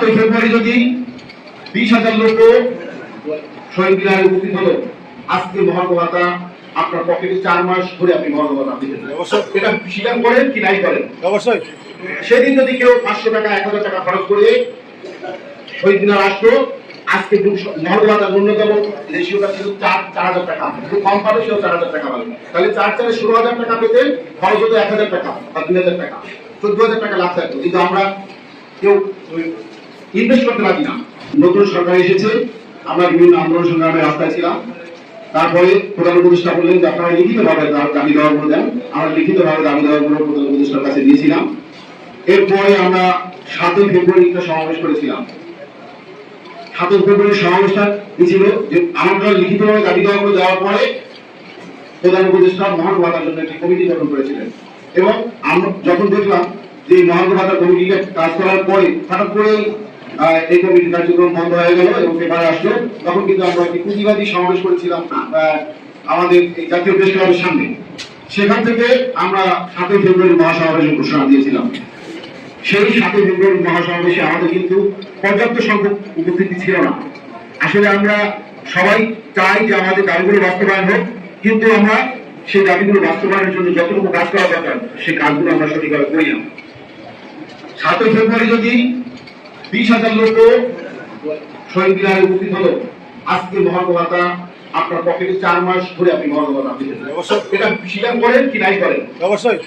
সাতই ফেব্রুয়ারি যদি বিশ হাজার লোক শহীদ মিনারে উপস্থিত হলো আজকে আপনার পকেটে চার মাস ধরে আপনি। এটা স্বীকার করেন কি নাই করেন? অবশ্যই। সেদিন যদি কেউ পাঁচশো টাকা এক হাজার টাকা খরচ করে শহীদ মিনার আসতো আজকে মহার্ঘ ন্যূনতম রেশিওটা ছিল চার চার হাজার টাকা। একটু কম পাবে সেও চার হাজার টাকা পাবে। তাহলে চার চারে ষোলো হাজার টাকা পেতে খরচ হতো এক হাজার টাকা বা দুই হাজার টাকা। চোদ্দ হাজার টাকা লাভ থাকতো। কিন্তু আমরা কেউ ইনভেস্ট করতে পারি না। নতুন সরকার এসেছে, আমরা বিভিন্ন আন্দোলন সংগ্রামে রাস্তায় ছিলাম। তারপরে প্রধান উপদেষ্টা বললেন যে আপনারা লিখিত ভাবে দাবি দেওয়া করে দেন। আমরা লিখিত ভাবে দাবি দেওয়া করে প্রধান উপদেষ্টার কাছে দিয়েছিলাম। এরপরে আমরা সাতই ফেব্রুয়ারি একটা সমাবেশ করেছিলাম। সাতই ফেব্রুয়ারি সমাবেশটা কি ছিল? যে আমরা লিখিত ভাবে দাবি দেওয়া করে দেওয়ার পরে প্রধান উপদেষ্টা মহান ভাতার জন্য একটি কমিটি গঠন করেছিলেন। এবং আমরা যখন দেখলাম যে মহান ভাতার কমিটিকে কাজ করার পরে হঠাৎ করে কার্যক্রম বন্ধ হয়ে গেল এবং পেপারে আসলো। তখন কিন্তু আমরা একটি পুঁজিবাদী সমাবেশ করেছিলাম আমাদের জাতীয় প্রেস ক্লাবের সামনে। সেখান থেকে আমরা সাতই ফেব্রুয়ারি মহাসমাবেশের ঘোষণা দিয়েছিলাম। সেই সাতই ফেব্রুয়ারি মহাসমাবেশে আমাদের কিন্তু পর্যাপ্ত সংখ্যক উপস্থিতি ছিল না। আসলে আমরা সবাই চাই যে আমাদের দাবিগুলো বাস্তবায়ন হোক, কিন্তু আমরা সেই দাবিগুলো বাস্তবায়নের জন্য যতটুকু কাজ করা দরকার, সেই কাজগুলো আমরা সঠিকভাবে করি না। সাতই ফেব্রুয়ারি যদি বিশ হাজার লোক শহীদ মিনারে উপস্থিত হলো। আজকে মহার্ঘ ভাতা আপনার পকেটে চার মাস ধরে আপনি মহার্ঘ ভাতা দিতেন অবশ্যই। এটা স্বীকার করেন কি নাই করেন? অবশ্যই।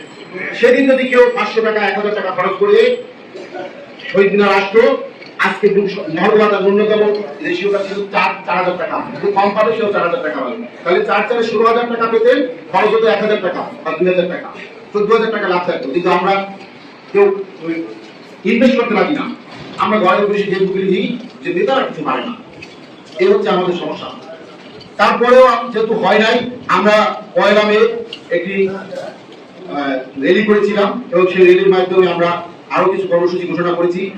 সেদিন যদি কেউ পাঁচশো টাকা এক হাজার টাকা খরচ করে শহীদ মিনার আসতো আজকে মহরবাতার ন্যূনতম রেশিওটা ছিল চার চার হাজার টাকা। একটু কম পাবে সেও চার হাজার টাকা পাবে। তাহলে চার চারে ষোলো হাজার টাকা পেতে খরচ হতো এক হাজার টাকা বা দুই হাজার টাকা। চোদ্দ হাজার টাকা লাভ থাকতো। কিন্তু আমরা কেউ ইনভেস্ট করতে পারি না। আমরা ঘরে বসে যে বুকিং দিই যে নেতারা কিছু পারে না। এই হচ্ছে আমাদের সমস্যা। তারপরেও যেহেতু হয় নাই আমরা পয়লামে একটি আহ, র্যালি করেছিলাম এবং সেই র্যালির মাধ্যমে আমরা আরও কিছু কর্মসূচি ঘোষণা করেছি।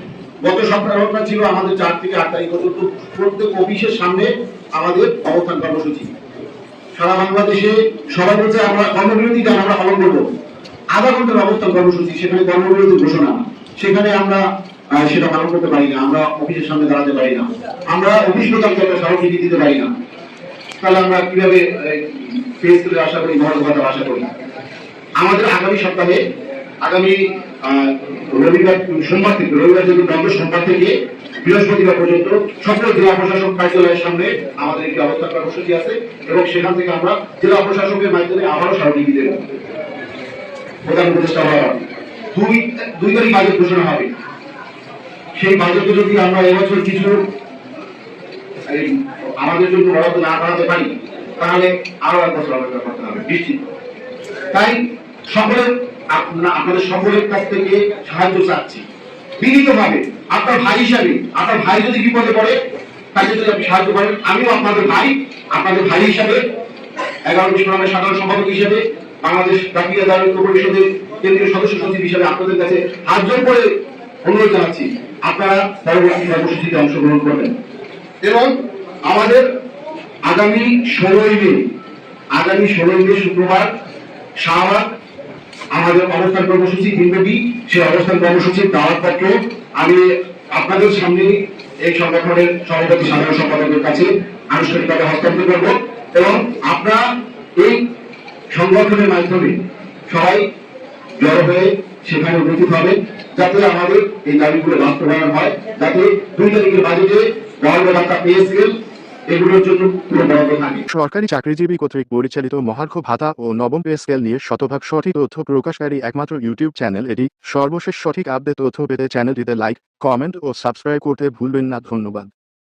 গত সপ্তাহ ছিল আমাদের চার থেকে আট তারিখ পর্যন্ত প্রত্যেক অফিসের সামনে আমাদের অবস্থান কর্মসূচি। সারা বাংলাদেশে সবাই বলছে আমরা কর্মবিরতি আমরা পালন করব। আধা ঘণ্টার অবস্থান কর্মসূচি সেখানে কর্মবিরতি ঘোষণা। সেখানে আমরা সেটা পালন করতে পারি না, আমরা অফিসের সামনে দাঁড়াতে পারি না, আমরা অফিস একটা স্মারকলিপি দিতে পারি না। তাহলে আমরা কীভাবে ফেস করে আশা করি মহান কথা আশা করি? আমাদের আগামী সপ্তাহে, আগামী রবিবার, সোমবার থেকে, রবিবার যদি বন্ধ সোমবার থেকে বৃহস্পতিবার পর্যন্ত সকল জেলা প্রশাসক কার্যালয়ের সামনে আমাদের একটি অবস্থান কর্মসূচি আছে এবং সেখান থেকে আমরা জেলা প্রশাসকের মাধ্যমে আবারও স্মারকলিপি দেব। প্রধান উপদেষ্টা হওয়ার। দুই দুই তারিখ বাজেট ঘোষণা হবে। সেই যদি আমরা এবছর কিছু আমাদের জন্য বরাদ্দ না করাতে পারি, তাহলে আরও এক বছর অপেক্ষা করতে হবে, নিশ্চিত। তাই সকলের আপনা- আপনাদের সকলের কাছ থেকে সাহায্য চাচ্ছি। বিনীত ভাবে আপনার ভাই হিসাবে, আপনার ভাই যদি বিপদে পড়ে, তাকে যদি আপনি সাহায্য করেন, আমিও আপনাদের ভাই আপনাদের ভাই হিসাবে, এগারো সাধারণ সম্পাদক হিসেবে বাংলাদেশ জাতীয় দায়িত্ব পরিষদের কেন্দ্রীয় সদস্য সচিব হিসেবে আপনাদের কাছে হাত জোর করে অনুরোধ জানাচ্ছি, আপনারা পরবর্তী কর্মসূচিতে অংশগ্রহণ করবেন। এবং আমাদের আগামী ষোলোই মে, আগামী ষোলোই মে শুক্রবার শাহবাগ আমাদের অবস্থান কর্মসূচি দিনব্যাপী সেই অবস্থান কর্মসূচির দাওয়াত পত্র আমি আপনাদের সামনে এই সংগঠনের সভাপতি, সাধারণ সম্পাদকের কাছে আনুষ্ঠানিকভাবে হস্তান্তর করব। এবং আপনারা এই সংগঠনের মাধ্যমে সবাই জড়ো হয়ে সেখানে উপস্থিত হবে, যাতে আমাদের এই দাবিগুলো বাস্তবায়ন হয়, যাতে দুই তারিখের বাজেটে মহার্ঘ ভাতা সরকারি চাকরিজীবী কর্তৃক পরিচালিত মহার্ঘ ভাতা ও নবম পে স্কেল নিয়ে শতভাগ সঠিক তথ্য প্রকাশকারী একমাত্র ইউটিউব চ্যানেল এটি। সর্বশেষ সঠিক আপডেট তথ্য পেতে চ্যানেলটিতে লাইক, কমেন্ট ও সাবস্ক্রাইব করতে ভুলবেন না। ধন্যবাদ।